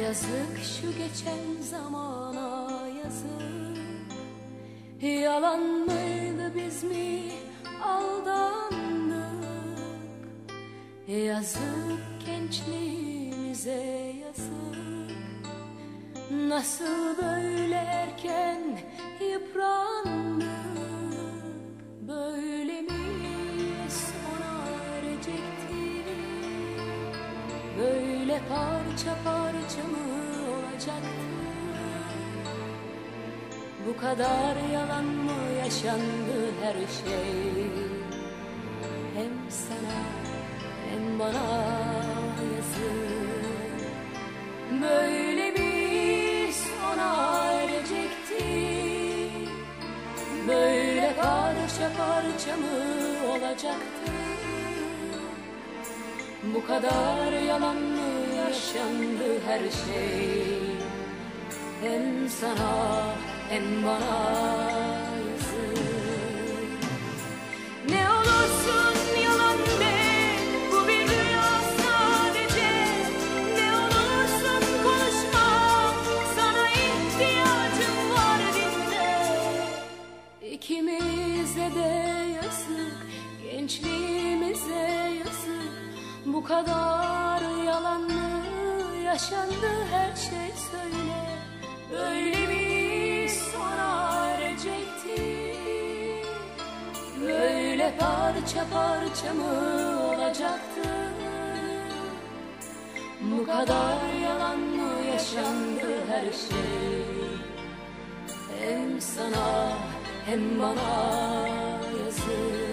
Yazık şu geçen zamana yazık. Yalan mıydı biz mi aldandık? Yazık gençliğimize yazık. Nasıl böyle erken Böyle parça parça mı olacaktı Bu kadar yalan mı yaşandı her şey? Hem sana hem bana yazık. Böyle mi sona erecekti Böyle parça parça mı olacaktı? Bu kadar yalan mı yaşandı her şey. Hem sana hem bana yazık. Ne olursun yalan de Bu bir rüya sadece. Ne olursun konuşma Sana ihtiyacım var dinle İkimize de yazık Gençliğimize yazık. Bu kadar yaşandı her şey söyle. Böyle mi sona erecekti Böyle parça parça mı olacaktı? Bu kadar yalan mı yaşandı her şey? Hem sana hem bana yazık